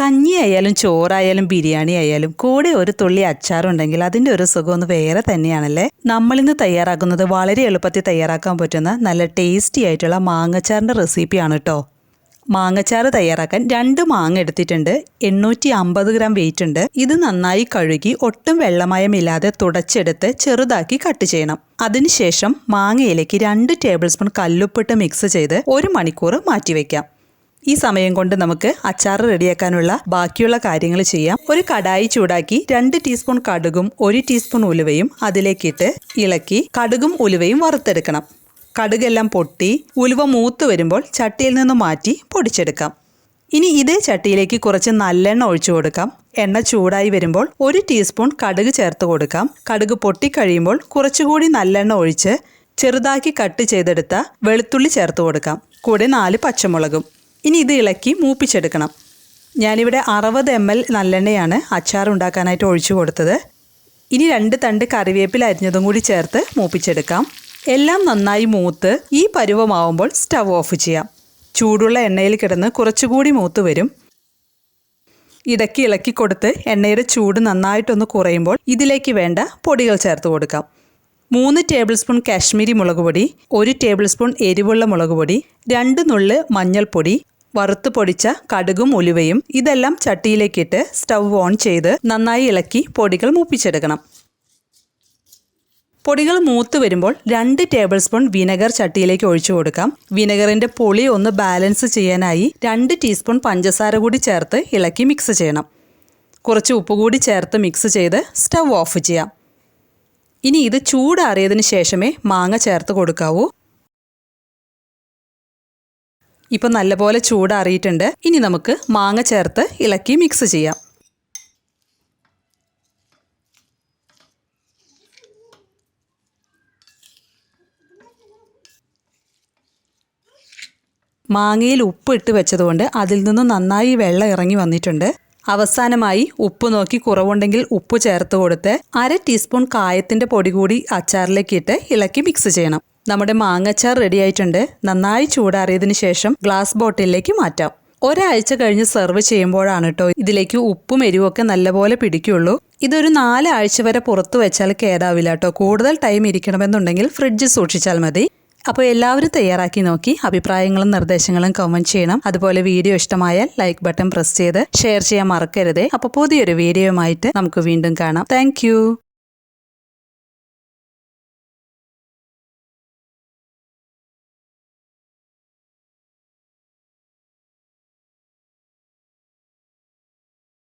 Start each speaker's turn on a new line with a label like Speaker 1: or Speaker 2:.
Speaker 1: കഞ്ഞി ആയാലും ചോറായാലും ബിരിയാണി ആയാലും കൂടെ ഒരു തുള്ളി അച്ചാറുണ്ടെങ്കിൽ അതിന്റെ ഒരു സുഖം ഒന്ന് വേറെ തന്നെയാണല്ലേ? നമ്മളിന്ന് തയ്യാറാക്കുന്നത് വളരെ എളുപ്പത്തിൽ തയ്യാറാക്കാൻ പറ്റുന്ന നല്ല ടേസ്റ്റി ആയിട്ടുള്ള മാങ്ങച്ചാറിന്റെ റെസിപ്പിയാണ് കേട്ടോ മാങ്ങച്ചാറ് തയ്യാറാക്കാൻ രണ്ട് മാങ്ങ എടുത്തിട്ടുണ്ട്. എണ്ണൂറ്റി അമ്പത് ഗ്രാം വെയിറ്റ് ഉണ്ട്. ഇത് നന്നായി കഴുകി ഒട്ടും വെള്ളമയമില്ലാതെ തുടച്ചെടുത്ത് ചെറുതാക്കി കട്ട് ചെയ്യണം. അതിനുശേഷം മാങ്ങയിലേക്ക് രണ്ട് ടേബിൾ സ്പൂൺ കല്ലുപ്പിട്ട് മിക്സ് ചെയ്ത് ഒരു മണിക്കൂർ മാറ്റിവെക്കാം. ഈ സമയം കൊണ്ട് നമുക്ക് അച്ചാർ റെഡിയാക്കാനുള്ള ബാക്കിയുള്ള കാര്യങ്ങൾ ചെയ്യാം. ഒരു കടായി ചൂടാക്കി രണ്ട് ടീസ്പൂൺ കടുകും ഒരു ടീസ്പൂൺ ഉലുവയും അതിലേക്കിട്ട് ഇളക്കി കടുകും ഉലുവയും വറുത്തെടുക്കണം. കടുകെല്ലാം പൊട്ടി ഉലുവ മൂത്ത് വരുമ്പോൾ ചട്ടിയിൽ നിന്ന് മാറ്റി പൊടിച്ചെടുക്കാം. ഇനി ഇതേ ചട്ടിയിലേക്ക് കുറച്ച് നല്ലെണ്ണ ഒഴിച്ചു കൊടുക്കാം. എണ്ണ ചൂടായി വരുമ്പോൾ ഒരു ടീസ്പൂൺ കടുക് ചേർത്ത് കൊടുക്കാം. കടുക് പൊട്ടിക്കഴിയുമ്പോൾ കുറച്ചുകൂടി നല്ലെണ്ണ ഒഴിച്ച് ചെറുതാക്കി കട്ട് ചെയ്തെടുത്ത വെളുത്തുള്ളി ചേർത്ത് കൊടുക്കാം. കൂടെ നാല് പച്ചമുളകും. ഇനി ഇത് ഇളക്കി മൂപ്പിച്ചെടുക്കണം. ഞാനിവിടെ അറുപത് എം എൽ നല്ലെണ്ണയാണ് അച്ചാർ ഉണ്ടാക്കാനായിട്ട് ഒഴിച്ചു കൊടുത്തത്. ഇനി രണ്ട് തണ്ട് കറിവേപ്പില അരിഞ്ഞതും കൂടി ചേർത്ത് മൂപ്പിച്ചെടുക്കാം. എല്ലാം നന്നായി മൂത്ത് ഈ പരുവമാവുമ്പോൾ സ്റ്റവ് ഓഫ് ചെയ്യാം. ചൂടുള്ള എണ്ണയിൽ കിടന്ന് കുറച്ചുകൂടി മൂത്ത് വരും. ഇടയ്ക്ക് ഇളക്കി കൊടുത്ത് എണ്ണയുടെ ചൂട് നന്നായിട്ടൊന്ന് കുറയുമ്പോൾ ഇതിലേക്ക് വേണ്ട പൊടികൾ ചേർത്ത് കൊടുക്കാം. മൂന്ന് ടേബിൾ സ്പൂൺ കാശ്മീരി മുളക് പൊടി ഒരു ടേബിൾ സ്പൂൺ എരിവുള്ള മുളക് പൊടി രണ്ട് നുള്ള് മഞ്ഞൾപ്പൊടി വറുത്ത് പൊടിച്ച കടുകും ഉലുവയും ഇതെല്ലാം ചട്ടിയിലേക്കിട്ട് സ്റ്റവ് ഓൺ ചെയ്ത് നന്നായി ഇളക്കി പൊടികൾ മൂപ്പിച്ചെടുക്കണം. പൊടികൾ മൂത്ത് വരുമ്പോൾ രണ്ട് ടേബിൾ സ്പൂൺ വിനെഗർ ചട്ടിയിലേക്ക് ഒഴിച്ചു കൊടുക്കാം. വിനെഗറിന്റെ പുളി ഒന്ന് ബാലൻസ് ചെയ്യാനായി രണ്ട് ടീസ്പൂൺ പഞ്ചസാര കൂടി ചേർത്ത് ഇളക്കി മിക്സ് ചെയ്യണം. കുറച്ച് ഉപ്പ് കൂടി ചേർത്ത് മിക്സ് ചെയ്ത് സ്റ്റവ് ഓഫ് ചെയ്യാം. ഇനി ഇത് ചൂടാറിയതിന് ശേഷമേ മാങ്ങ ചേർത്ത് കൊടുക്കാവൂ. ഇപ്പം നല്ലപോലെ ചൂടാറിയിട്ടുണ്ട്. ഇനി നമുക്ക് മാങ്ങ ചേർത്ത് ഇളക്കി മിക്സ് ചെയ്യാം. മാങ്ങയിൽ ഉപ്പ് ഇട്ട് വെച്ചതുകൊണ്ട് അതിൽ നിന്ന് നന്നായി വെള്ളം ഇറങ്ങി വന്നിട്ടുണ്ട്. അവസാനമായി ഉപ്പ് നോക്കി കുറവുണ്ടെങ്കിൽ ഉപ്പ് ചേർത്ത് കൊടുത്ത് അര ടീസ്പൂൺ കായത്തിന്റെ പൊടി കൂടി അച്ചാറിലേക്ക് ഇട്ട് ഇളക്കി മിക്സ് ചെയ്യണം. നമ്മുടെ മാങ്ങച്ചാർ റെഡി ആയിട്ടുണ്ട് നന്നായി ചൂടാറിയതിനു ശേഷം ഗ്ലാസ് ബോട്ടിലേക്ക് മാറ്റാം. ഒരാഴ്ച കഴിഞ്ഞ് സെർവ് ചെയ്യുമ്പോഴാണ് കേട്ടോ ഇതിലേക്ക് ഉപ്പും എരിവും ഒക്കെ നല്ലപോലെ പിടിക്കുള്ളൂ. ഇതൊരു നാലാഴ്ച വരെ പുറത്തു വെച്ചാൽ കേടാവില്ല കേട്ടോ കൂടുതൽ ടൈം ഇരിക്കണമെന്നുണ്ടെങ്കിൽ ഫ്രിഡ്ജ് സൂക്ഷിച്ചാൽ മതി. അപ്പോൾ എല്ലാവരും തയ്യാറാക്കി നോക്കി. അഭിപ്രായങ്ങളും നിർദ്ദേശങ്ങളും കമന്റ് ചെയ്യണം. അതുപോലെ വീഡിയോ ഇഷ്ടമായാൽ ലൈക്ക് ബട്ടൺ പ്രസ് ചെയ്ത് ഷെയർ ചെയ്യാൻ മറക്കരുത്. അപ്പോൾ പുതിയൊരു വീഡിയോയുമായിട്ട് നമുക്ക് വീണ്ടും കാണാം. താങ്ക്